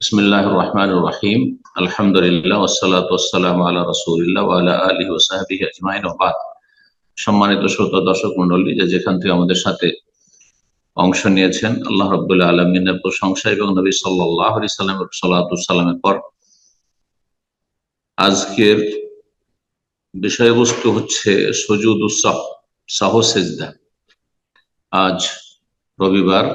বিসমিল্লাহ রহিম আলহামদুলিল্লাহ আল্লাহ রসুলিল্লাহ আল্লাহ আলী ওসাহাবি সম্মানিত শ্রোতা, দর্শক মন্ডলী যে যেখান থেকে আমাদের সাথে অংশ নিয়েছেন, আল্লাহ রবুল্লাহ আলমিনের প্রশংসা এবং নবী সাল্লাহ আলি সাল্লামের পর আজকের বিষয়বস্তু হচ্ছে সজুদ উৎসব সাহ সেজদা। আজ রবিবার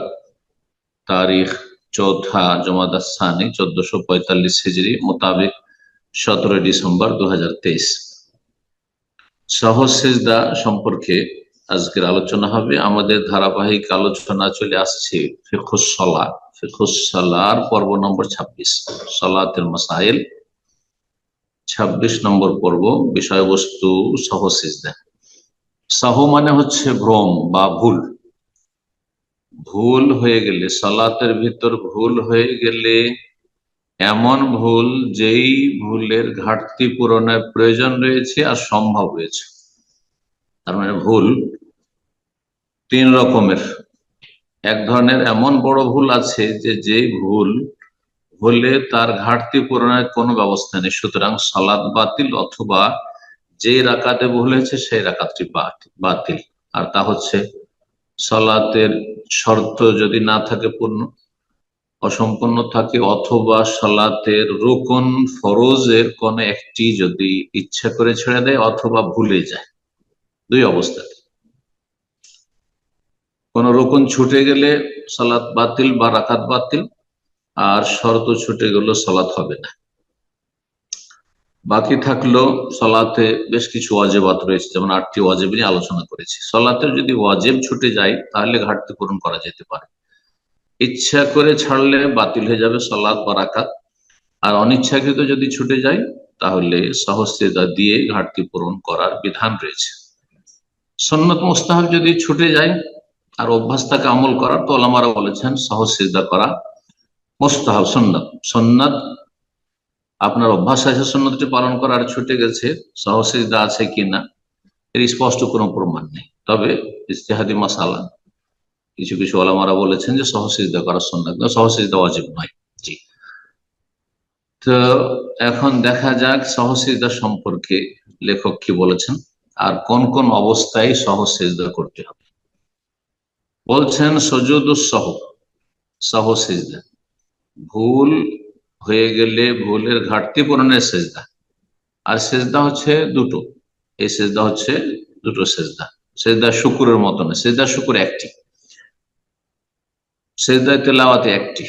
তারিখ চৌথা জমাদাসানি চোদ্দশো পঁয়তাল্লিশ হিজড়ি মোতাবেক সতেরোই ডিসেম্বর দু হাজার তেইশ। সহজ সেজদা সম্পর্কে আজকের আলোচনা হবে। আমাদের ধারাবাহিক আলোচনা চলে আসছে ফিখুসলা ফিখুসলার পর্ব নম্বর ছাব্বিশ সলাতের মাসাইল। ছাব্বিশ নম্বর পর্ব, বিষয়বস্তু সহ সিজদা সহ মানে হচ্ছে ভ্রম বা ভুল। ভুল হয়ে গেলে, সালাতের ভিতর ভুল হয়ে গেলে, এমন ভুল যেই ভুলের ঘাটতি পূরণের প্রয়োজন রয়েছে আর সম্ভব রয়েছে। তার মানে ভুল তিন রকমের। এক ধরনের এমন বড় ভুল আছে যে যে ভুল হলে তার ঘাটতি পূরণের কোনো ব্যবস্থা নেই। সুতরাং সালাদ বাতিল অথবা যে রাকাতে ভুল হয়েছে সেই রাকাতটি বাতিল। আর তা হচ্ছে সালাতের শর্ত যদি না থাকে পূর্ণ, অসম্পূর্ণ থাকে, অথবা সালাতের রোকন ফরজের কোন একটি যদি ইচ্ছা করে ছেড়ে দেয় অথবা ভুলে যায়, দুই অবস্থাতে। কোন রোকন ছুটে গেলে সালাত বাতিল বা রাকাত বাতিল, আর শর্ত ছুটে গেল সালাত হবে না। বাকি থাকল সলাতে বেশ কিছু ওয়াজেবাত রয়েছে, যেমন আটটি ওয়াজেব নিয়ে আলোচনা করেছি। সলাতের যদি ওয়াজেব ছুটে যায়, তাহলে ঘাটতি পূরণ করা যেতে পারে। ইচ্ছা করে ছাড়লে বাতিল হয়ে যাবে সলাদ বা রাকাত। আর অনিচ্ছাকৃত যদি ছুটে যায়, তাহলে সহস্তেদা দিয়ে ঘাটতি পূরণ করার বিধান রয়েছে। সন্নত মোস্তাহাব যদি ছুটে যায়, আর অভ্যাস তাকে আমল করার তো আলামারা বলেছেন সহস্তেদা করা মোস্তাহাব সন্ন্যত। সন্ন্যত আপনার অভ্যাস আছে সন্ন্যতটি পালন করার ছুটে গেছে সহসিজদা আছে কিনা, এর স্পষ্ট কোনো প্রমাণ নেই। তবে ইস্তেহাদি মাসালা, কিছু কিছু আলামারা বলেছেন যে সহসিজদা করার সন্ন্যত সহসিজদা ওয়াজিব নয়। জি। তো এখন দেখা যাক সহসিজদা সম্পর্কে লেখক কি বলেছেন, আর কোন কোন অবস্থায় সহসিজদা করতে হবে। বলছেন সজুদুসহ সহসিজদা ভুল হয়ে গেলে ভুলের ঘাটতি পূরণের সেজদা। আর সেজদা হচ্ছে দুটো। এই সেজদা হচ্ছে দুটো সেজদা। সেজদা শুকুরের মতো না সেজদা শুকুর একটি। সেজদা তেলাওয়াতে একটি।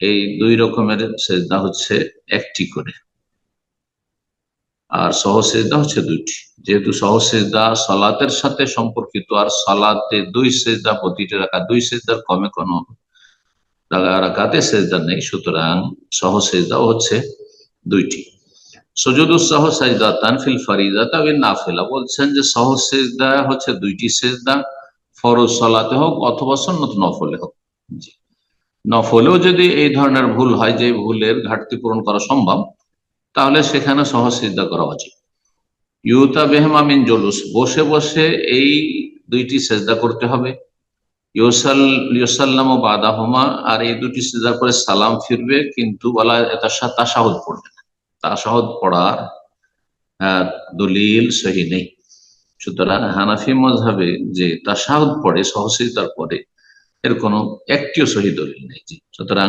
এই দুই রকমের সেজদা হচ্ছে একটি করে। আর সহসেজদা হচ্ছে দুইটি। যেহেতু সহসেজদা সালাতের সাথে সম্পর্কিত, আর সালাতে দুই সেজদা প্রতিটি রাখা দুই সেজদার কমে কোনো রাকাতে সেজদা নেই, সুতরাং সহ সেজদাও হচ্ছে দুইটি। সজুদুসহ সাজদা তানফিল ফারিদা, তবে নাফেলা বলছেন যে সহ সেজদা হচ্ছে দুইটি সেজদা, ফরজ সলাতে হোক অথবা সন্নত নফলে হোক। নফলেও যদি এই ধরনের ভুল হয়, যে ভুলের ঘাটতি পূরণ করা সম্ভব, তাহলে সেখানে সহ সিদ্ধা করা উচিত। ইউতা বেহমামিন জলুস, বসে বসে এই দুইটি সেজদা করতে হবে। ইউসাল্লাম ও বাদাহমা, আর এই দুটি সিজার পরে সালাম ফিরবে, কিন্তু বলা তাসাহদ পড়বে না। তাসাহদ পড়ার দলিল সহি নেই। সুতরাং হানাফি মজাবে যে তাসাহদ পড়ে সহসিতার পরে, এর কোনো একটিও সহি দলিল নেই সুতরাং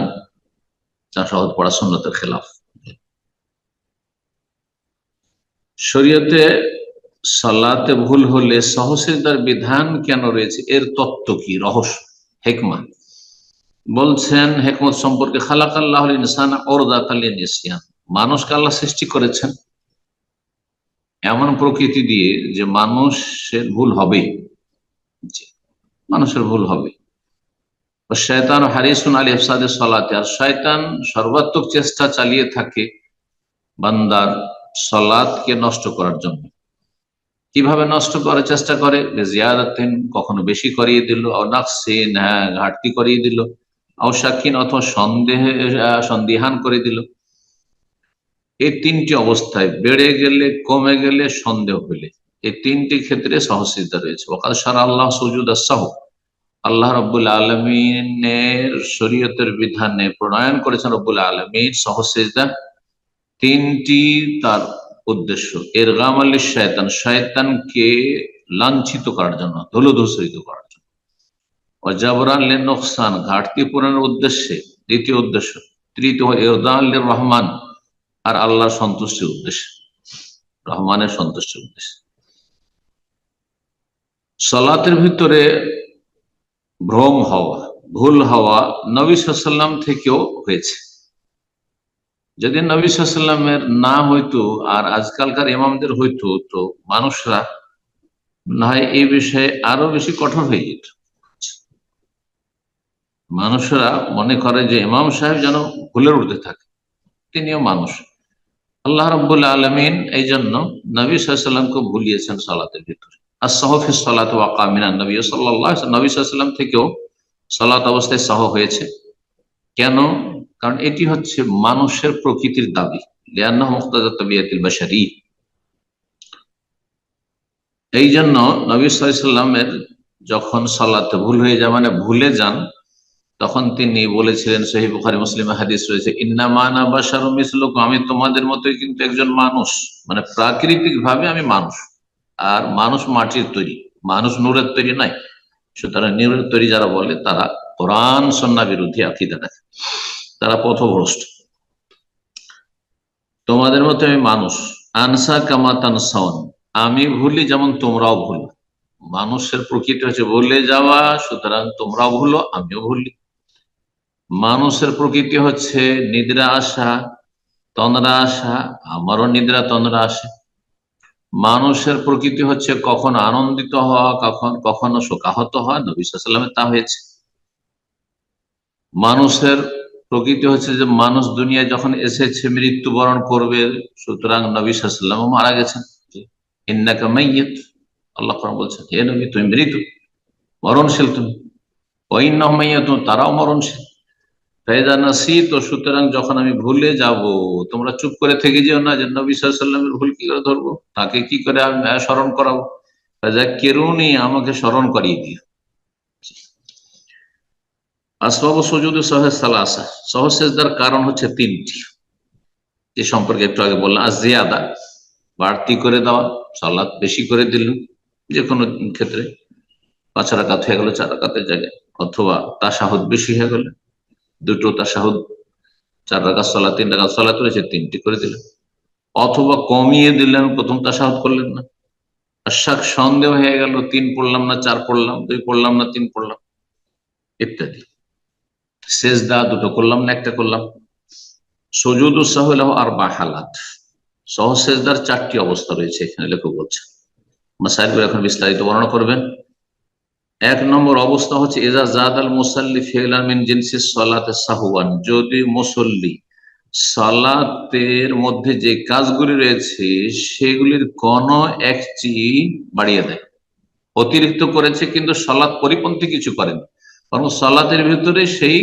তাসাহদ পড়া সন্ন্যতের খেলাফ। শরীয়তে সালাতে ভুল হলে সহসিদার বিধান কেন রয়েছে? এর তত্ত্ব কি? রহস্য হেকমা বলছেন, হেকমত সম্পর্কে খালাক আল্লাহ ইনসান মানুষকে আল্লাহ সৃষ্টি করেছেন। এমন প্রকৃতি দিয়ে যে মানুষের ভুল হবে। মানুষের ভুল হবে। শয়তান হারিসুন আলী আফসাদের সলাতে, আর শয়তান সর্বাত্মক চেষ্টা চালিয়ে থাকে বান্দার সলাদকে নষ্ট করার জন্য। কীভাবে নষ্ট করার চেষ্টা করে? জিয়াদাতিন কখনো বেশি করিয়ে দিল হ্যাঁ ঘাটতি করিয়ে দিল আওসাক্ষীন অথবা সন্দেহ সন্দিহান করে দিল। এই তিনটি অবস্থায় বেড়ে গেলে, কমে গেলে সন্দেহ হইলে এই তিনটি ক্ষেত্রে সহসিদ্ধা রয়েছে। ওকাল সারা আল্লাহ সজুদ সাহ আল্লাহ রব্বুল আলমিনের শরীয়তের বিধানে প্রণয়ন করেছেন, রব্বুল আলমীর সহসিদ্ধা তিনটি তার উদ্দেশ্য। এর গাম আলী শয়তান, শয়তানকে লাঞ্ছিত করার জন্য, ধুলোধূসরিত করার জন্য। অজাবরান লে ঘাটতি পূরণের উদ্দেশ্যে, দ্বিতীয় উদ্দেশ্য। তৃতীয়, ইরদান রহমান, আর আল্লাহর সন্তুষ্টির উদ্দেশ্যে। রহমানের সন্তুষ্টির উদ্দেশ্যে। সলাতের ভিতরে ভ্রম হওয়া, ভুল হওয়া নবী সাল্লাম থেকেও হয়েছে। যদি নবী সাল্লামের না হইতো আর আজকালকার ইমামদের হইতো, তো মানুষরা না হয় এই বিষয়ে আরও বেশি কঠোর হয়ে যেত। মানুষরা মনে করে যে ইমাম সাহেব যেন ভুলের উঠতে থাকে, তিনিও মানুষ। আল্লাহ রব্বুল আলমিন এই জন্য নবী সাল্লামকে ভুলিয়েছেন সালাতের ভিতরে। আর সহফিস সালাত ওয়াকামিনা নবী সাল্লাহ নবী সাল্লাম থেকেও সালাত অবস্থায় সহ হয়েছে। কেন? কারণ এটি হচ্ছে মানুষের প্রকৃতির দাবি। এই জন্য নবী সাল্লামের যখন সালাতে ভুল হয়ে যায় মানে ভুলে যান, তখন তিনি বলেছিলেন সহি মুসলিম হাদিস রয়েছে ইন্নামানা বাসার মিসলুক আমি তোমাদের মতোই কিন্তু একজন মানুষ। মানে প্রাকৃতিক ভাবে আমি মানুষ। আর মানুষ মাটির তৈরি, মানুষ নূরের তৈরি নাই। সুতরাং নূরের তৈরি যারা বলে, তারা কোরআন সন্না বিরোধী আকিদা দেখে তারা পথভ্রষ্ট। তোমাদের মতো আমি মানুষ। আনসা কামাতান সাউন আমি ভুলি যেমন তোমরাও ভুল মানুষের প্রকৃতি হচ্ছে ভুলে যাওয়া, সুতরাং তোমরাও ভুলো, আমিও ভুলি। মানুষের প্রকৃতি হচ্ছে নিদ্রা আসা তন্দ্রা আসা আমারও নিদ্রা, তন্দ্রা আসে মানুষের প্রকৃতি হচ্ছে কখন আনন্দিত হওয়া, কখন কখনো শোকাহত হওয়া। নবী সাল্লামের তা হয়েছে। মানুষের প্রকৃতি হচ্ছে যে মানুষ দুনিয়ায় যখন এসেছে, মৃত্যুবরণ করবে, সুতরাং নবী সাল্লাম মারা গেছেন। ইন্নাকা মাইয়িত। আল্লাহ বলছেন হে নবী, তুমি মৃত্যু মরণশীল তুমি। ওইন্ন মাইয়াত তারাও মরণশীল। সুতরাং যখন আমি ভুলে যাব, তোমরা চুপ করে থেকে যেও না যে নবী সাল্লামের ভুল কি করে ধরবো? তাকে কি করে আমি স্মরণ করাবো? কেরুনি আমাকে স্মরণ করিয়ে দিও। আসবাব সজুদ সহেজ সালাসা। সহসেজদার কারণ হচ্ছে তিনটি। যে সম্পর্কে একটু আগে বললাম, আর জিয়াদা, বাড়তি করে দেওয়া সালাদ বেশি করে দিলেন যে কোনো ক্ষেত্রে। পাঁচ রাকাত হয়ে গেল, চার রাকাতের জায়গায়। অথবা তাসাহুদ বেশি হয়ে গেল, দুটো তাসাহুদ চার রাকাত সলা তিন রাকাত সলা তুলেছে তিনটি করে দিলেন অথবা কমিয়ে দিলেন, প্রথম তাসাহুদ করলেন না। আর শাক সন্দেহ হয়ে গেল, তিন পড়লাম না, চার পড়লাম, দুই পড়লাম না, তিন পড়লাম, ইত্যাদি। সেজদা দুটো করলাম না, একটা করলাম। সজুদ উৎসাহ আর বা হালাত। সহ সেজদার চারটি অবস্থা রয়েছে এখানে, লেখক বলছে মাসাইল এখন বিস্তারিত বর্ণনা করবেন। এক নম্বর অবস্থা হচ্ছে এজা জাদ আল মুসাল্লি ফেলামিন জিনসি সলাতে সাহুয়ান যদি মুসল্লি সালাতের মধ্যে যে কাজগুলি রয়েছে, সেগুলির কোন একটি বাড়িয়ে দেয়। অতিরিক্ত করেছে কিন্তু সলাৎ পরিপন্থী কিছু করেনি। বরং সলাতের ভিতরে সেই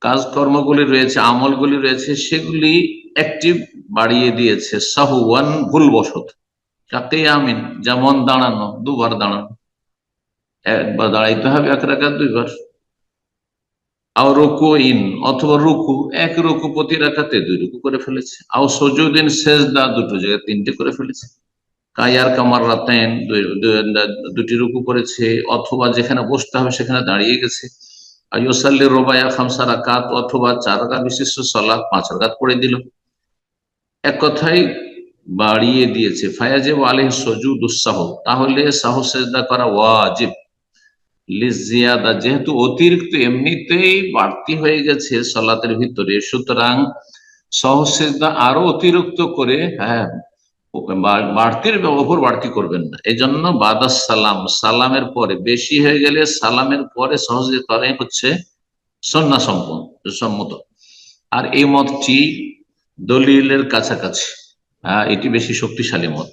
কাজকর্মগুলি রয়েছে, আমলগুলি রয়েছে, সেগুলি অ্যাক্টিভ বাড়িয়ে দিয়েছে সাহুয়ান ভুলবশত। কাকে আমিন, যেমন দাঁড়ানো, দুবার দাঁড়ানো। একবার দাঁড়াইতে হবে এক রাখা দুইবার। আও রুকু ইন অথবা রুকু, এক রুকু প্রতি রাখাতে দুই রুকু করে ফেলেছে। আও সজুদিন দা দুটো জায়গায় তিনটে করে ফেলেছে। কায়ার কামার রাতেন দুটি রুকু করেছে, অথবা যেখানে বসতে হবে সেখানে দাঁড়িয়ে গেছে। আইসাল্লি রোবায়া খামসা রাকাত অথবা চার রাকাত বিশিষ্ট সলাপ পাঁচ রাকাত পড়ে দিল। এক কথাই বাড়িয়ে দিয়েছে, ফায়াজেব আলহ সজু দুঃসাহ তাহলে সাহ সেজদা করা ওয়াজিব। লিজিয়াদা যেহেতু অতিরিক্ত এমনিতেই বাড়তি হয়ে গেছে সলাতের ভিতরে, সুতরাং সহসেজদা আরও অতিরিক্ত করে হ্যাঁ বাড়তির ওপর বাড়তি করবেন না। এই জন্য বাদাস সালাম, সালামের পরে, বেশি হয়ে গেলে সালামের পরে সহজে করাই হচ্ছে সন্না সম্মত। আর এই মতটি দলিলের কাছাকাছি এটি বেশি শক্তিশালী মত।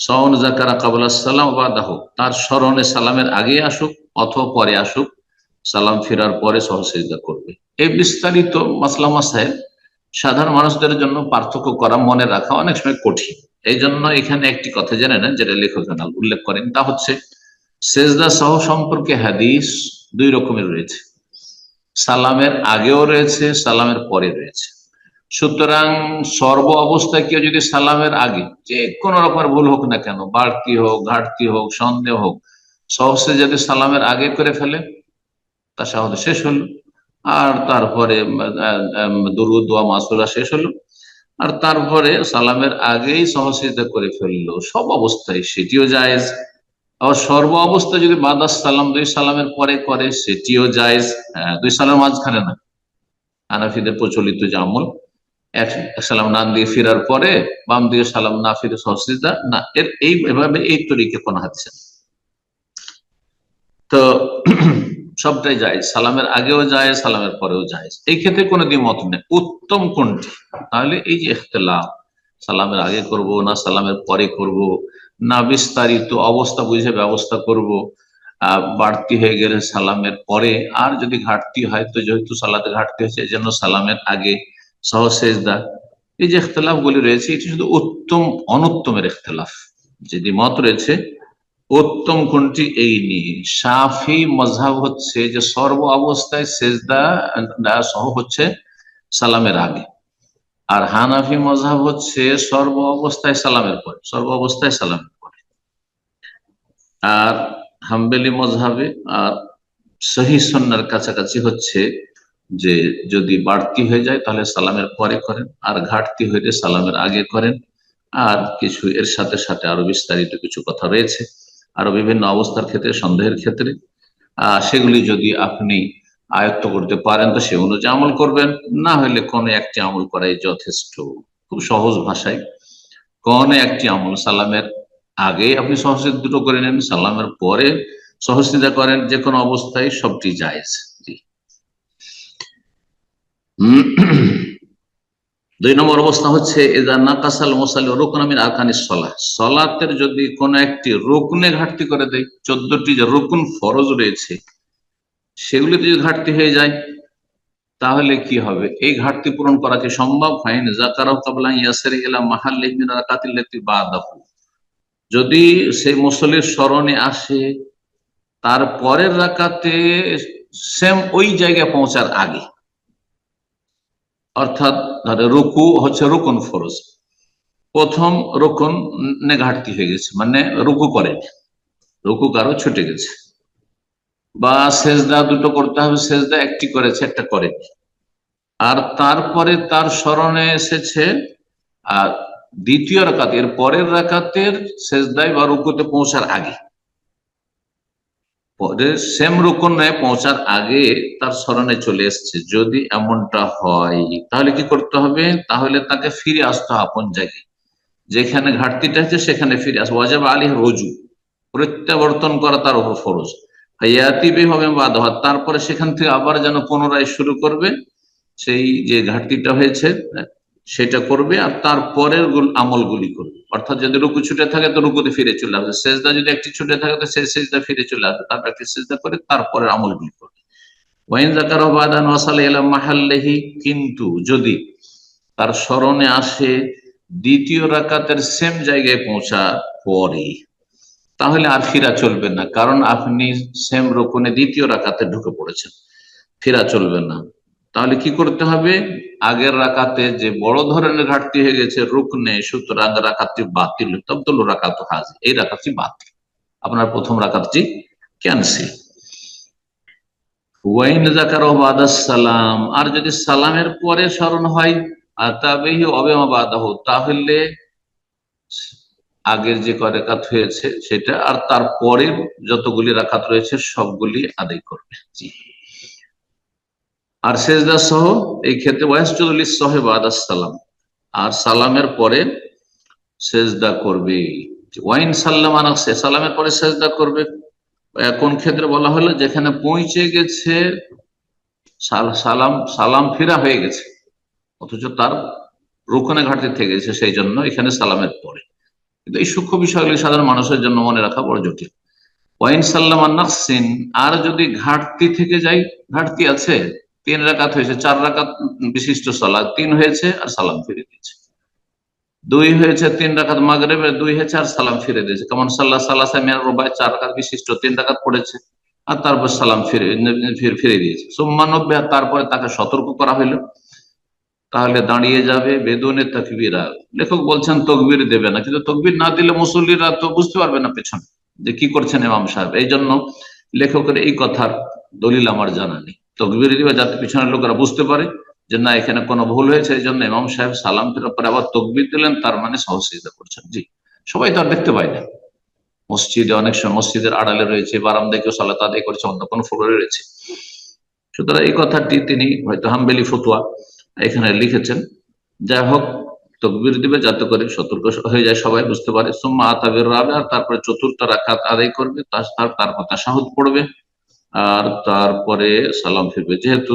সওন জাকারা কাবুল সালাম বা দাহ তার স্মরণে সালামের আগে আসুক অথবা পরে আসুক, সালাম ফেরার পরে সহসেজদা করবে। এই বিস্তারিত মাসলা মাসাইল সাধারণ মানুষদের জন্য পার্থক্য করা, মনে রাখা অনেক সময় কঠিন। এই জন্য এখানে একটি কথা জেনে নেন, যেটা লেখক উল্লেখ করেন। তা হচ্ছে, সেজদা সহ সম্পর্কে হাদিস দুই রকমের রয়েছে। সালামের আগেও রয়েছে, সালামের পরে রয়েছে। সুতরাং সর্ব অবস্থায় কেউ যদি সালামের আগে, যে কোন রকমের ভুল হোক না কেন, বাড়তি হোক, ঘাটতি হোক, সন্দেহ হোক, সহসে যদি সালামের আগে করে ফেলে, তা সাহদ শেষ হলো। আর তারপরে দুরুদ মাসুরা শেষ হলো। আর তারপরে সালামের আগেই সহসিতা করে ফেলল। সব অবস্থায় সেটিও জায়েজ। আবার সর্ব অবস্থায় যদি বাদাস সালাম দুই সালামের পরে করে সেটিও জায়েজ। হ্যাঁ, দুই সালামের মাঝখানে না। হানাফিদের প্রচলিত যে আমল এক সালাম নাম দিয়ে ফেরার পরে বাম দিয়ে সালাম না ফিরে সহসিদা না এর এইভাবে এই তরিকে কোন হাদিসে। তো সবটাই যায় সালামের আগেও যায় সালামের পরেও যায় এই ক্ষেত্রে কোনো দ্বিমত নেই। উত্তম কোনটি? তাহলে এই যে ইখতলাফ, সালামের আগে করব না সালামের পরে করব, না বিস্তারিত অবস্থা বুঝে ব্যবস্থা করব বাড়তি হয়ে গেলে সালামের পরে। আর যদি ঘাটতি হয়, তো যেহেতু সালাতে ঘাটতি হয়েছে এই জন্য সালামের আগে সহসেজদা এই যে ইখতলাফ গুলি রয়েছে, এটি শুধু উত্তম, অনুত্তমের ইখতলাফ। যদি মত রয়েছে উত্তম কোনটি? এই নিয়ে। সাফি মজাব হচ্ছে যে সর্ব অবস্থায় সেজদা সহ হচ্ছে সালামের আগে। আর হানাফি মজাব হচ্ছে সর্ব অবস্থায় সালামের পরে, সর্ব অবস্থায় সালামের পরে। আর হাম্বেলি মজাবে আর সহি সন্ন্যার কাছাকাছি হচ্ছে যে যদি বাড়তি হয়ে যায় তাহলে সালামের পরে করেন, আর ঘাটতি হইলে সালামের আগে করেন। আর কিছু এর সাথে সাথে আরও বিস্তারিত কিছু কথা রয়েছে। আরও বিভিন্ন অবস্থার ক্ষেত্রে, সন্দেহের ক্ষেত্রে। সেগুলি যদি আপনি আয়ত্ত করতে পারেন, তো সে অনুযায়ী আমল করবেন। না হলে কোনো একটি আমল করাই যথেষ্ট। খুব সহজ ভাষায়, কোন একটি আমল সালামের আগে আপনি সহসিদ দুটো করে নেন, সালামের পরে সহসিদা করেন, যে কোনো অবস্থায় সবটি জায়েজ। জি। দুই নম্বর অবস্থা হচ্ছে এদা নাকাসাল মোসাল রুকনামিন আরকানি সলা। সলাতের যদি কোন একটি রুকনে ঘাটতি করে দেয়, চোদ্দটি যে রুকুন ফরজ রয়েছে, সেগুলিতে যদি ঘাটতি হয়ে যায়, তাহলে কি হবে? এই ঘাটতি পূরণ করা কি সম্ভব হয়নি? কাবলা ইয়াসের বাদাহু। যদি সেই মুসল্লির স্মরণে আসে, তার পরের রাকাতে সেম ওই জায়গায় পৌঁছার আগে। অর্থাৎ রুকু হচ্ছে রুকুন ফরজ। প্রথম রুকুন ঘাটতি হয়ে গেছে মানে রুকু করেনি রুকু কারও ছুটে গেছে। বা সেজদা দুটো করতে হবে, সেজদা একটি করেছে, একটা করেনি আর তারপরে তার স্মরণে এসেছে, আর দ্বিতীয় রাকাত, এর পরের রাকাতের সেজদায় বা রুকুতে পৌঁছার আগে। সেম রুকনে পৌঁছার আগে তার স্মরণে চলে এসছে, যদি এমনটা হয়, তাহলে কি করতে হবে? তাহলে তাকে ফিরে আসতে হবে আপন জায়গায়। যেখানে ঘাটতিটা আছে, সেখানে ফিরে আসবে। ওয়াজাব আলী রজু, প্রত্যাবর্তন করা তার উপর ফরজ। হায়াতিবে হবে বাধা তারপরে সেখান থেকে আবার যেন পুনরায় শুরু করবে, সেই যে ঘাটতিটা হয়েছে সেটা করবে আর তারপরের গুল- আমলগুলি করবে। অর্থাৎ যদি রুকু ছুটে থাকে তো রুকুতে ফিরে চলে আসবে। সেজদা যদি একটি ছুটে থাকে তো সেই সেজদা ফিরে চলে আসবে। তারপর একটি সেজদা করে তারপরের আমলগুলি করবে। ওয়াইন জাকার বাদান মাহাল্লেহি, কিন্তু যদি তার স্মরণে আসে দ্বিতীয় রাকাতের সেম জায়গায় পৌঁছা পরে তাহলে আর ফিরা চলবে না। কারণ আপনি সেম রকনে দ্বিতীয় রাকাতে ঢুকে পড়েছেন। ফিরা চলবে না। তাহলে কি করতে হবে? আগের রাকাতে যে বড় ধরনের ঘাটতি হয়ে গেছে, রুকনে, সুতরাং রাকাতটি বাতিল, তবদুল রাকাত হাজি। এই রাকাতটি বাতিল। আপনার প্রথম রাকাতটি ক্যান্সেল। সালাম। আর যদি সালামের পরে স্মরণ হয় তাবেহি অবেমা তাহলে আগের যে করেকাত হয়েছে, সেটা আর তারপরে যতগুলি রাকাত রয়েছে, সবগুলি আদায় করবে। জি। আর সেজদা সহ এই ক্ষেত্রে ওয়াসজুদুল সহেব আদাস সালাম। আর সালামের পরে সেজদা করবে। ওয়াইন সাল্লাম আনা সালামের পরে সেজদা করবে। কোন ক্ষেত্রে বলা হলো? যেখানে পৌঁছে গেছে সালাম সালাম ফিরা হয়ে গেছে। অথচ তার রুকনে ঘাটতি থেকে গেছে সেই জন্য এখানে সালামের পরে। কিন্তু এই সূক্ষ্ম বিষয়গুলি সাধারণ মানুষের জন্য মনে রাখা বড় জটিল। ওয়াইন সাল্লাম নাকসিন আর যদি ঘাটতি থেকে যাই ঘাটতি আছে তিন রাকাত হয়েছে, চার রাকাত বিশিষ্ট সালাদ, তিন হয়েছে আর সালাম ফিরে দিয়েছে। দুই হয়েছে তিন রাকাত মাগরেবে, দুই হয়েছে আর সালাম ফিরে দিয়েছে। কেমন সাল্লাহ সাল্লাহ মিয়ার রোবায় চার রাকাত বিশিষ্ট, তিন রাকাত পড়েছে আর তারপর সালাম ফিরে ফিরে দিয়েছে। সোম্মানব্বে আর তারপরে তাকে সতর্ক করা হইল। তাহলে দাঁড়িয়ে যাবে বেদনে তকবিরা লেখক বলছেন, তকবির দেবে না। কিন্তু তকবির না দিলে মুসল্লিরা তো বুঝতে পারবে না পেছনে যে কি করছেন ইমাম সাহেব। এই জন্য লেখকের এই কথার দলিল আমার জানা নেই। তকবির দিবে যাতে পিছনের লোকেরা বুঝতে পারে যে না, এখানে কোনো ভুল হয়েছে, এই জন্য ইমাম সাহেব সালাম ফেরার পরে আবার তকবির দিলেন, তার মানে সহসিদা করছেন। জি, সবাই তো আর দেখতে পায় না। মসজিদে অনেক সময় মসজিদের আড়ালে রয়েছে বারান্দায় কেউ সালাত আদায় করছে অন্য কোনো ফ্লোরে রয়েছে। সুতরাং এই কথাটি তিনি হয়তো হাম্বেলি ফতুয়া এখানে লিখেছেন। যাই হোক, তকবির দিবে যাতে করে সতর্ক হয়ে যায় সবাই, বুঝতে পারে। সোম্মা আতাবের রাবে, আর তারপরে চতুর্থ রাখাত আদায় করবে, তার তারপর তাসাহুদ পড়বে। আর তারপরে সালাম ফিরবে। যেহেতু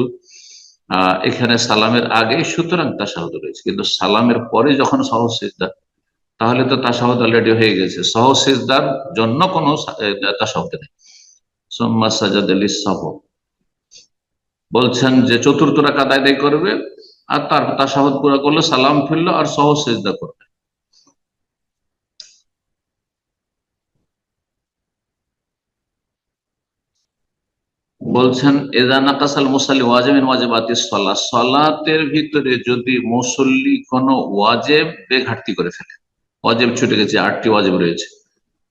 এখানে সালামের আগে সুতরাং তাসাহুদ রয়েছে। কিন্তু সালামের পরে যখন সহসিজদা তাহলে তো তাসাহুদ অলরেডি হয়ে গেছে। সহসিজদার জন্য কোনো তাসাহুদ নেই। সোম্মা সাজাদ আলী সহ বলছেন যে চতুর্থ রাকাত আদায় করবে, আর তারপর তাসাহুদ পুরা করল, সালাম ফিরলো, আর সহজ সেজদা করবে। বলছেন এদানা কাসাল মুসাল্লি ওয়াজেবিন ওয়াজেবাতি সলা। সলাতের ভিতরে যদি মুসল্লি কোনো ওয়াজেব ঘাটতি করে ফেলে, ওয়াজেব ছুটে গেছে, আটটি ওয়াজেব রয়েছে।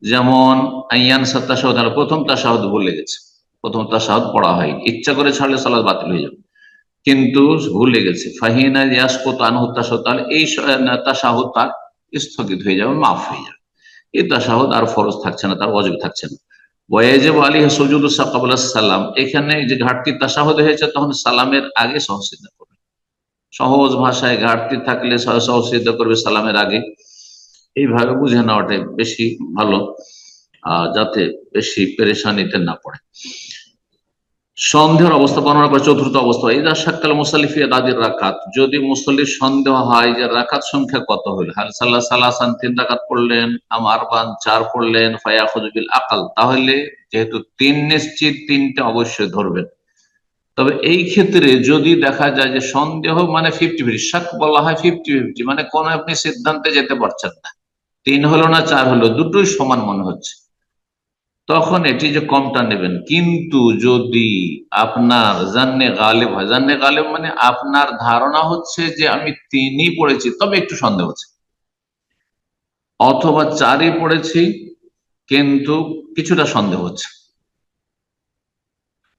যেমন, আইয়ান সাত্তাসাহুদ প্রথম তাসাহুদ ভুলে গেছে প্রথম তাসাহুদ পড়া হয়নি। ইচ্ছা করে ছাড়লে সালাদ বাতিল হয়ে যাবে। কিন্তু ভুলে গেছে ফাহিনা ইয়াসকোত আনহু তাসাহুদ তাহলে এই তাসাহুদ তার স্থগিত হয়ে যাবে, মাফ হয়ে যাবে। এই তাসাহুদ আর ফরজ থাকছে না, তার অজব থাকছে না। ওয়াজেব আলী সজুদ সাকাবুল্লাহ সালাম, এখানে যে ঘাটতি তাসাহদ হয়েছে, তখন সালামের আগে সহসিদ্ধা করবে। সহজ ভাষায় ঘাটতি থাকলে সহসিদ্ধা করবে সালামের আগে। এইভাবে বুঝে নেওয়াটাই বেশি ভালো যাতে বেশি পেরেশানিতে না পড়ে। সন্দেহের অবস্থা, বর্ণনা করে চতুর্থ অবস্থা এই সাক্কাল মুসালিফি দাদির রাকাত যদি মুসল্লির সন্দেহ হয় যে রাকাত সংখ্যা কত হইল হাল সাল্লাহ সাল্লাহান তিন রাকাত পড়লেন আমার বান চার পড়লেন ফায়া খুজবিল আকাল তাহলে যেহেতু তিন নিশ্চিত, তিনটে অবশ্যই ধরবেন। তবে এই ক্ষেত্রে যদি দেখা যায় যে সন্দেহ মানে ফিফটি ফিফটি শাক বলা হয় ফিফটি ফিফটি মানে কোন আপনি সিদ্ধান্তে যেতে পারছেন না। তিন হলো না, চার হলো, দুটোই সমান মনে হচ্ছে। তখন এটি যে কমটা নেবেন। কিন্তু যদি আপনার জান্নে গালেব হয়, জান্নে গালেব মানে আপনার ধারণা হচ্ছে যে আমি তিনই পড়েছি, তবে একটু সন্দেহ হচ্ছে অথবা চারই পড়েছি, কিন্তু কিছুটা সন্দেহ হচ্ছে।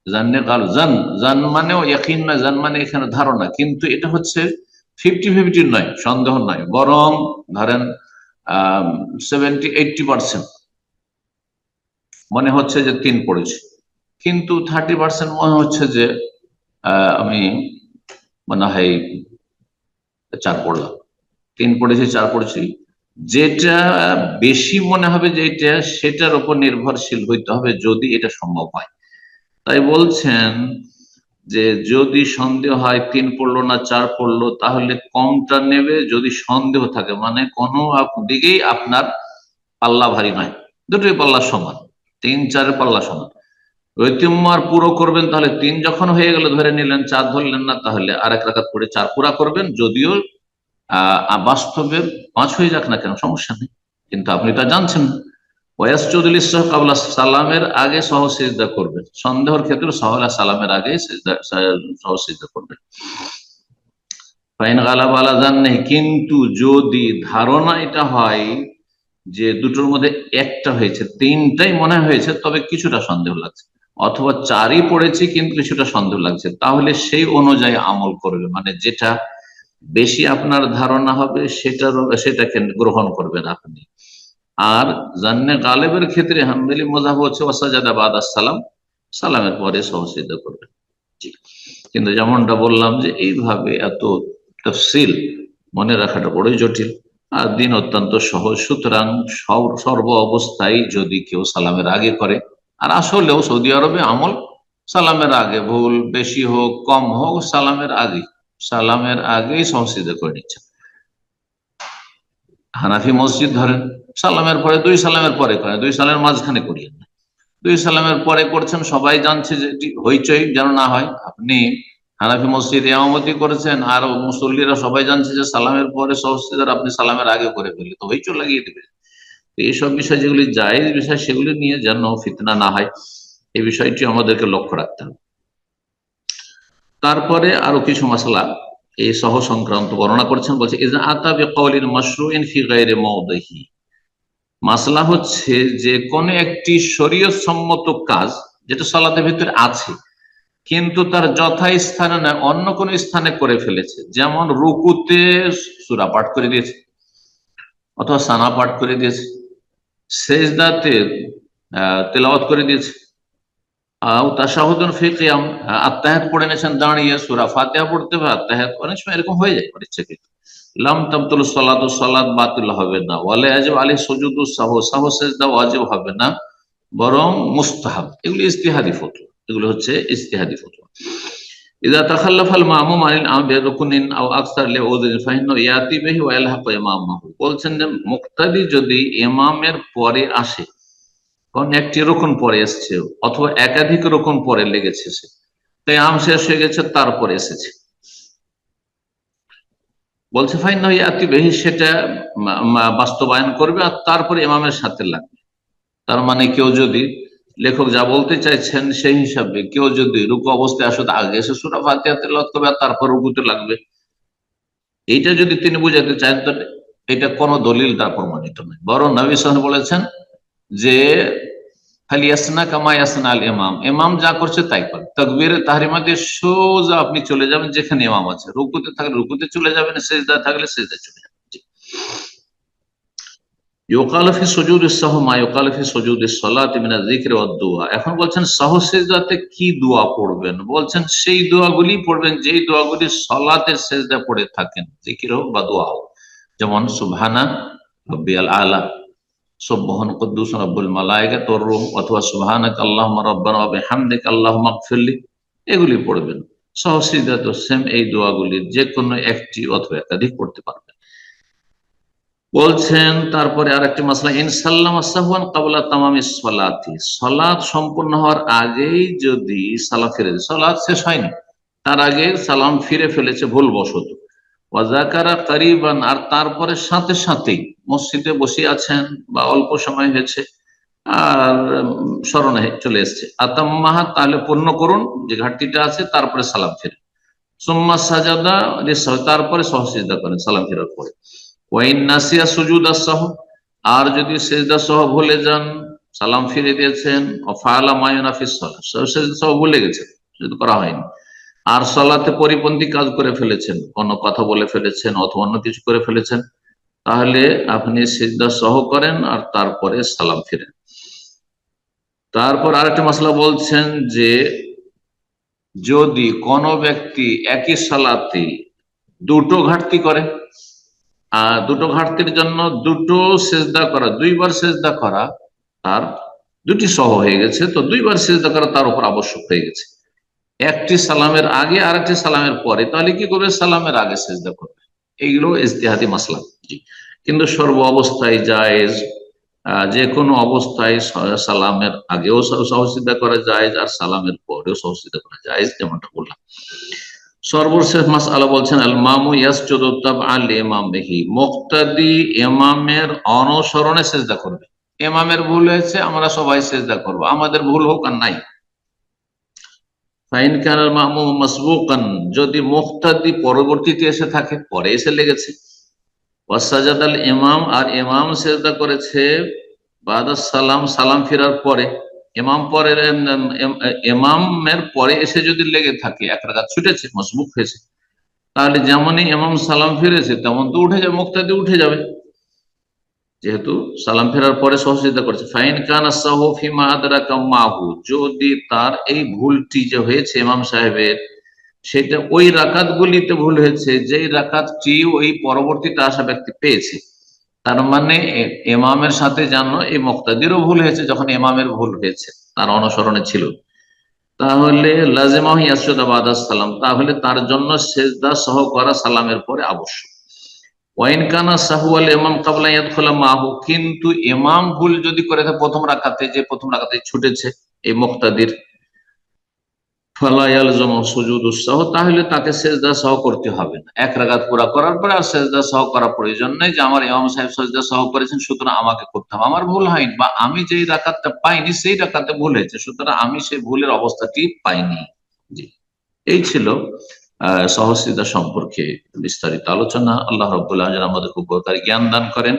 জান্নে গাল জান জান মানেও একই নয়, জান মানে এখানে ধারণা। কিন্তু এটা হচ্ছে ফিফটি ফিফটি নয়, সন্দেহ নয়। বরং ধরেন, আহ সেভেন্টি এইটটি পার্সেন্ট মনে হচ্ছে যে তিন পড়েছি। কিন্তু থার্টি পার্সেন্ট মনে হচ্ছে যে আমি মনে হয় চার পড়লাম। তিন পড়েছি, চার পড়েছি। যেটা বেশি মনে হবে যে এটা, সেটার উপর নির্ভরশীল হইতে হবে যদি এটা সম্ভব হয়। তাই বলছেন যে যদি সন্দেহ হয় তিন পড়ল না চার পড়ল, তাহলে কমটা নেবে যদি সন্দেহ থাকে। মানে কোনো দিকেই আপনার পাল্লা ভারী নয়। দুটোই পাল্লা সমান। তিন চারের পাল্লা সমান ঐতিহ্যমার পুরো করবেন, তাহলে তিন যখন হয়ে গেল, ধরে নিলেন, চার ধরলেন না, তাহলে আর এক রাখাত করে চার পুরা করবেন, যদিও, আহ বাস্তবে পাঁচ হয়ে যাক না কেন, সমস্যা নেই। কিন্তু আপনি তা জানছেন ওয়াস চৌধুরী সহ কাবলা সালামের আগে সহ সহসিদ্ধা করবেন। সন্দেহর ক্ষেত্রে সহলা সালামের আগে সহসিদ্ধা করবেন। ফাইন গালাব আলা জান নেই কিন্তু যদি ধারণা এটা হয় যে দুটোর মধ্যে একটা হয়েছে, তিনটাই মনে হয়েছে, তবে কিছুটা সন্দেহ লাগছে। অথবা চারই পড়েছি, কিন্তু কিছুটা সন্দেহ লাগছে। তাহলে সেই অনুযায়ী আমল করবে মানে যেটা বেশি আপনার ধারণা হবে, সেটার, সেটাকে গ্রহণ করবেন আপনি। আর জান্নে গালেবের ক্ষেত্রে হামবেলি মজাব হচ্ছে ওসাজাদা বাদ সালাম। সালামের পরে সহসিদ্ধ করবেন কিন্তু যেমনটা বললাম যে, এইভাবে এত তফসিল মনে রাখাটা বড়ই জটিল। আর দিন অত্যন্ত সহজ। সুতরাং সর্ব অবস্থায় যদি কেউ সালামের আগে করে, আর আসলেও সৌদি আরবে আমল সালামের আগে ভুল, বেশি হোক, কম হোক, সালামের আগে সালামের আগেই সংসিদ্ধ করে নিচ্ছে। হানাফি মসজিদ ধরেন, সালামের পরে দুই সালামের পরে করেন দুই সালামের মাঝখানে করিয়েন দুই সালামের পরে করছেন, সবাই জানছে যে হইচই যেন না হয়। আপনি হানাফি মসজিদ ইমামতি করেছেন, আর মুসল্লিরা সবাই জানছে যে সালামের পরে সহস্তিদার আপনি সালামের আগে করে ফেলি তো হইচই লাগিয়ে দিবে। এইসব বিষয় যেগুলি যায় বিষয়, সেগুলি নিয়ে যেন ফিতনা না হয়, এই বিষয়টি আমাদেরকে লক্ষ্য রাখতে হবে। তারপরে আরও কিছু মশলা, এই সহ সংক্রান্ত বর্ণনা করছেন, বলছে মাসলা হচ্ছে যে কোন একটি শরীয়ত সম্মত কাজ, যেটা সালাতের ভিতরে আছে কিন্তু তার যথা স্থানে না অন্য কোন স্থানে করে ফেলেছে। যেমন রুকুতে সুরা পাঠ করে দিয়েছে, অথবা সানা পাঠ করে দিয়েছে, সেজদাতে তেলাওয়াত করে দিয়েছে। আও তাশাহুদুন ফি কিয়াম আত্তাহিয়াত পড়ে নিয়েছেন, দাঁড়িয়ে সূরা ফাতিহা পড়তে হবে আত্তাহিয়াত অনেক সময় এরকম হয়ে যায় ইচ্ছাকৃত লাম তাবতুল সালাতু সালাত বাতিল হবে না। ওয়ালা ইয়াজিব আলাইহি সুজুদু সাহু সাহু, সিজদা ওয়াজিব হবে না, বরং মুস্তাহাব, এগুলো ইজতিহাদি ফতোয়া। এগুলো হচ্ছে ইজতিহাদি ফতোয়া। ইদা তাখাল্লাফ আল মামুম আনিল আমর রুকুনিন আও আকসার লিউযুরিন ফাইন্না ইয়াতি বিহি ওয়া ইয়ালহাকু ইমামাহু। বলছেন যে মুক্তাদি যদি ইমামের পরে আসে কোন একটি রকম পরে এসছে, অথবা একাধিক রকম পরে লেগেছে সে তাই আম শেষ হয়ে গেছে, তারপরে এসেছে। বলছে ফাইন ইয়াতি বেহি সেটা বাস্তবায়ন করবে আর তারপরে ইমামের সাথে লাগবে। তার মানে কেউ যদি লেখক যা বলতে চাইছেন সেই হিসাবে। কেউ যদি রুকু অবস্থায় আসলে আগে এসে সুরা ফাতিহাতে লত করবে আর তারপর রুকুতে লাগবে। এইটা যদি তিনি বুঝাতে চান তো এটা কোনো দলিল তার প্রমাণিত নয়। বরং নবী সাহেব বলেছেন যে খালি ইয়াসনা কামা ইয়াসনা আল ইমাম। ইমাম যা করছে তাই তকবীর, তাহরিমা দিয়ে সোজা আপনি চলে যাবেন যেখানে ইমাম আছে। রুকুতে থাকলে রুকুতে চলে যাবেন সেজদা থাকলে সেজদা চলে যাবেন। ইউকাল ফি সুজুদ সাহ, মা ইউকাল ফি সুজুদ সালাত মিনা যিকর ওয়াদ এখন বলছেন সাহ সিজদাতে কি দোয়া পড়বেন? বলছেন সেই দোয়াগুলি পড়বেন, যেই দোয়াগুলি সালাতের সিজদা পড়ে থাকেন জিকির হোক বা দোয়া হোক। যেমন সুবহানা রব্বিয়াল আলা, সুবহান কুদ্দুস রব্বুল মালায়েকা, তোর রুম অথবা সুবহানাক আল্লাহুম্মা রাব্বানা ওয়া বিহামদিক আল্লাহুম্মা গফিরলি এগুলি পড়বেন। সাহ সিজদা তো সেম এই দোয়াগুলির যে কোনো একটি অথবা একাধিক পড়তে পারবেন। বলছেন, তারপরে আরেকটি মাসলা ইনসাল্লাম আসাহান কাবলা তামামি সলাতি। সলাৎ সম্পূর্ণ হওয়ার আগেই যদি সালাম ফিরে সলাৎ শেষ হয়নি, তার আগে সালাম ফিরে ফেলেছে ভুল বশত ওয়াজাকারা কারিবান, আর তারপরে সাথে সাথেই মসজিদে বসে আছেন বা অল্প সময় হয়েছে, আর স্মরণে চলে এসছে। আতাম্মাহা, তাহলে পূর্ণ করুন, যে ঘাটতিটা আছে, তারপরে সালাম ফিরে। সোম্মা সাজাদা, তারপরে সহসিজদা করেন, সালাম ফেরার পরে। নাসিয়া সহ, আর যদি সেজদা সহ ভুলে যান, সালাম ফিরে দিয়েছেন সহ ভুলে গেছেন শুধু করা হয়নি। আর সলাতে পরিপন্থী কাজ করে ফেলেছেন কোনো কথা বলে ফেলেছেন অথবা অন্য কিছু করে ফেলেছেন, তাহলে আপনি সেজদা সহ করেন আর তারপরে সালাম ফিরেন। তারপর আরেকটা মশলা বলছেন যে, যদি কোনো ব্যক্তি একই সালাতে দুটো ঘাটতি করে দুটো ঘাটতির জন্য দুটো সেজদা করা, দুইবার সেজদা করা তার দুটি সহ হয়ে গেছে। তো দুইবার সেজদা করা তার উপর আবশ্যক হয়ে গেছে। একটি সালামের আগে আর একটি সালামের পরে। তাহলে কি করবে? সালামের আগে সেজদা করবে। এইগুলো ইজতেহাদি মাসলা। জি। কিন্তু সর্ব অবস্থায় জায়েজ যে কোনো অবস্থায় সালামের আগেও সহসিদ্ধা করা যায় আর সালামের পরেও সহসিদ্ধা করা যায় যেমনটা বললাম। সর্বশেষ মাস আলা বলছেন আল মামু ইয়াসজুদুতাব আল ইমাম বিহি মুক্তাদি এমামের অনুসরণে সেজদা করবে। এমামের ভুল হয়েছে, আমরা সবাই সেজদা করব। আমাদের ভুল হোক আর নাই। ফাইন কানাল মামু মাসবুকান, যদি মুক্তাদি পরবর্তীতে এসে থাকে, পরে এসে লেগেছে। ওয়াসাজাদ আল ইমাম আর ইমাম সেজদা করেছে বাদ সালাম সালাম ফেরার পরে। ইমাম পরে ইমামের পরে এসে যদি লেগে থাকে, এক রাগাত ছুটেছে মজবুক হয়েছে, তাহলে যেমনই এমাম সালাম ফিরেছে, তেমন তো উঠে যাবে, মুক্তাদি উঠে যাবে। যেহেতু সালাম ফেরার পরে সহযোগিতা করছে। ফাইন কান ফিমা আদরাকা মাহু, যদি তার এই ভুলটি যে হয়েছে ইমাম সাহেবের, সেটা ওই রাকাত গুলিতে ভুল হয়েছে, যেই রাকাতটি ওই পরবর্তীতে আসা ব্যক্তি পেয়েছে। তার মানে এমামের সাথে জানো এই মুক্তাদিরও ভুল হয়েছে যখন ইমামের ভুল হয়েছে, তার অনুসরণে ছিল। তাহলে লাজেমাহ ইয়াসুদাবাদ সালাম তাহলে তার জন্য সেজদা সহ করা সালামের পরে আবশ্যক। ওয়াইন কানা সাহুয়াল ইমাম কাবলা ইয়াদখুলা মাহু, কিন্তু এমাম ভুল যদি করে থাকে, প্রথম রাখাতে যে প্রথম রাখাতে ছুটেছে এই মুক্তাদির ফালায়াল জমা সুজুদ উৎসাহ তাহলে তাকে সেজদা সহ করতে হবে না। এক রাগাত পুরা করার পরে আর সেজদা সহ করার প্রয়োজন নেই যে আমার ইমাম সাহেব সেজদা সহ করেছেন, সুতরাং আমাকে করতে হবে। আমার ভুল হয়নি বা আমি যেই রাকাতটা পাইনি সেই রাকাতে ভুল হয়েছে, সুতরাং আমি সেই ভুলের অবস্থাটি পাইনি। জি, এই ছিল সহসিদা সম্পর্কে বিস্তারিত আলোচনা। আল্লাহ রবুল্লাহ যেন আমাদেরকে উপকারী জ্ঞান দান করেন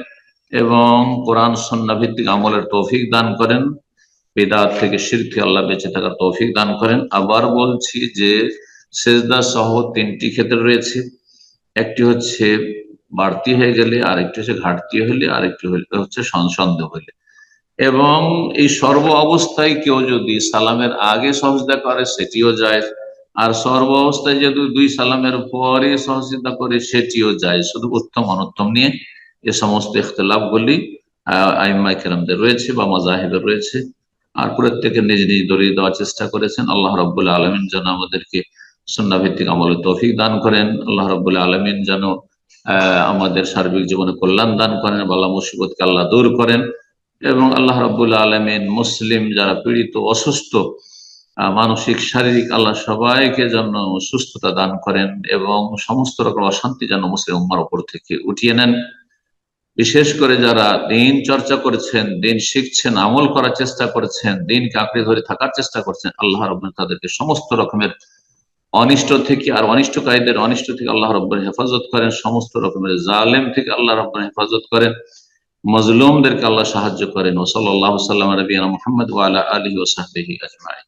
এবং কোরআন সন্না ভিত্তিক আমলের তৌফিক দান করেন। বেদাত থেকে শির থেকে আল্লাহ বেঁচে থাকার তৌফিক দান করেন। আবার বলছি যে, সেজদা সহ তিনটি ক্ষেত্রে রয়েছে। একটি হচ্ছে বাড়তি হয়ে গেলে, আরেকটি হচ্ছে ঘাটতি হলে, আরেকটি হচ্ছে সন্দেহ হলে। এবং এই সর্ব অবস্থায় কেউ যদি সালামের আগে সহজদা করে, সেটিও যায়। আর সর্ব অবস্থায় যদি দুই সালামের পরে সহযোগিতা করে, সেটিও যায়। শুধু উত্তম অনুত্তম নিয়ে এ সমস্ত ইখতলাফ গুলি আইম্মা কেরামদের রয়েছে বা মাজাহেবের রয়েছে। আর প্রত্যেকে নিজ নিজ দলিল দেওয়ার চেষ্টা করেছেন। আল্লাহ রব্বুল্লাহ আলমিন যেন আমাদেরকে সন্না ভিত্তিক আমলের তৌফিক দান করেন। আল্লাহ রব্বুল্লাহ আলমিন যেন আমাদের সার্বিক জীবনে কল্যাণ দান করেন বাল্লা মুসিবতকে আল্লাহ দূর করেন। এবং আল্লাহ রব্বুল্লাহ আলমিন মুসলিম যারা পীড়িত, অসুস্থ মানসিক, শারীরিক, আল্লাহ সবাইকে যেন সুস্থতা দান করেন এবং সমস্ত রকম অশান্তি যেন মুসলিম উম্মার উপর থেকে উঠিয়ে নেন। বিশেষ করে যারা দিন চর্চা করছেন, দিন শিখছেন, আমল করার চেষ্টা করছেন দিনকে আঁকড়ে ধরে থাকার চেষ্টা করছেন, আল্লাহ রব তাদেরকে সমস্ত রকমের অনিষ্ট থেকে আর অনিষ্টকারীদের অনিষ্ট থেকে আল্লাহ রব্বর হেফাজত করেন, সমস্ত রকমের জালেম থেকে আল্লাহ রব্বর হেফাজত করেন, মজলুমদেরকে আল্লাহ সাহায্য করেন ওসল্লাহ সাল্লাম রবিনা মোহাম্মদ ওয়ালা আলী ওসাহি আজমাই